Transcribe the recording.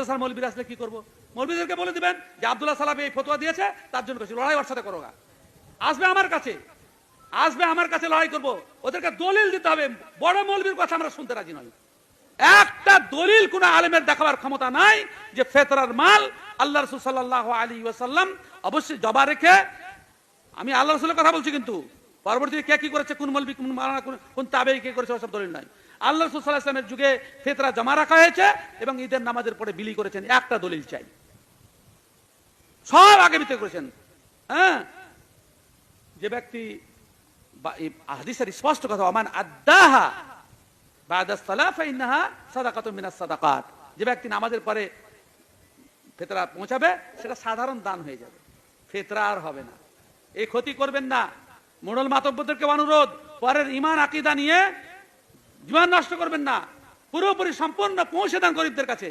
মাদ্রাসার মৌলবীর আসলে কি করব? মৌলবীদেরকে বলে দিবেন যে আব্দুল্লাহ সালাফি এই ফতোয়া দিয়েছে, তার জন্য করছি লড়াই ওর সাথে করো গা। আসবে আমার কাছে। আসবে আমার কাছে লড়াই করব। ওদেরকে দলিল দিতে হবে। বড় মৌলবীর কথা আমরা শুনতে রাজি নই। একটা দলিল কোন আলেমের দেখাবার ক্ষমতা নাই যে ফেতরার মাল আল্লাহ রসুল সাল্লাহ আলী ওয়াসাল্লাম অবশ্যই জবা রেখে আমি আল্লাহ রসুলের কথা বলছি কিন্তু। পরবর্তীতে কে কি করেছে? কোন মলবি, কোন মালানা কোন- তাবে কে করেছে ওসব দলিল নাই। আল্লাহ ইসলামের যুগে ফেতরা জমা রাখা হয়েছে এবং ঈদের নামাজের পরে বিলি করেছেন। একটা দলিল চাই। সব আগে ভিতরে করেছেন। হ্যাঁ? যে ব্যক্তি হাদিসের স্পষ্ট কথা অমান আদাহা সাদাকাত। যে ব্যক্তি নামাজের পরে ফেতরা পৌঁছাবে, সেটা সাধারণ দান হয়ে যাবে। ফেতরা আর হবে না। এই ক্ষতি করবেন না। মোড়ল মাতব্যদেরকে অনুরোধ, পরের ইমান আকিদা নিয়ে জীবন নষ্ট করবেন না। পুরোপুরি সম্পূর্ণ পৌঁছে দেন গরিবদের কাছে।